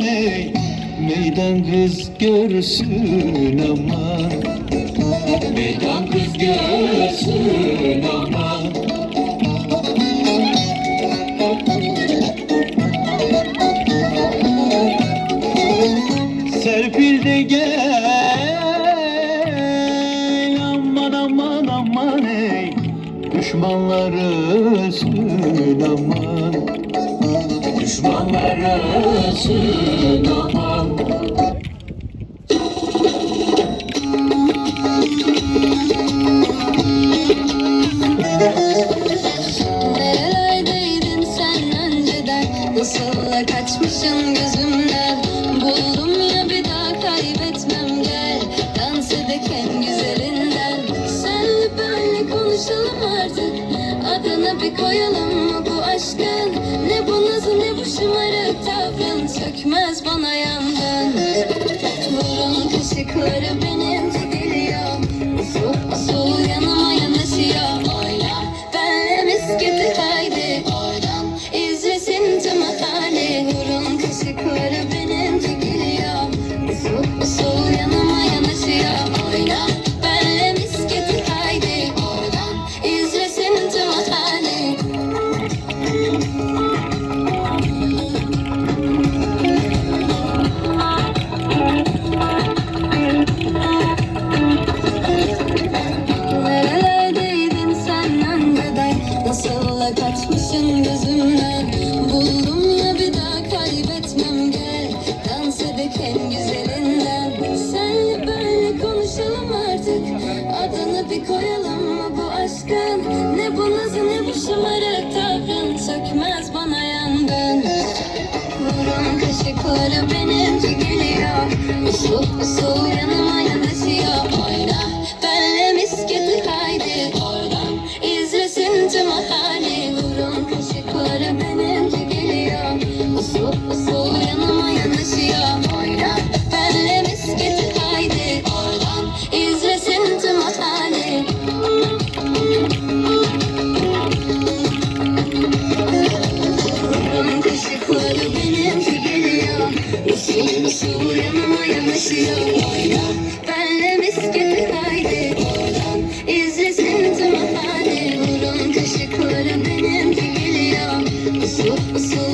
Meydan kız görsün aman Meydan kız görsün aman Serpil de gel Aman aman aman ey. Düşmanları ölsün aman Düşmanları ölsün aman Nerelerdeydin sen önceden Nasıl kaçmışsın gözümden Buldum Bir koyalım mı bu aşkın? Ne bu nazı ne bu şımarık tavrın? Sökmez bana yandın bir koyalım mı bu aşkın. Ne bu nazı ne bu şımarık tavrın. Sökmez bana yangın. Vurun kaşıkları benimki geliyor. Usul usul ışıkları benimki geliyor Usul usul uyanıma yanaşıyor Oyna benle mis gibi kaydı Oradan. İzlesin tüm hali. Burun kaşıkları benimki geliyor Usul usul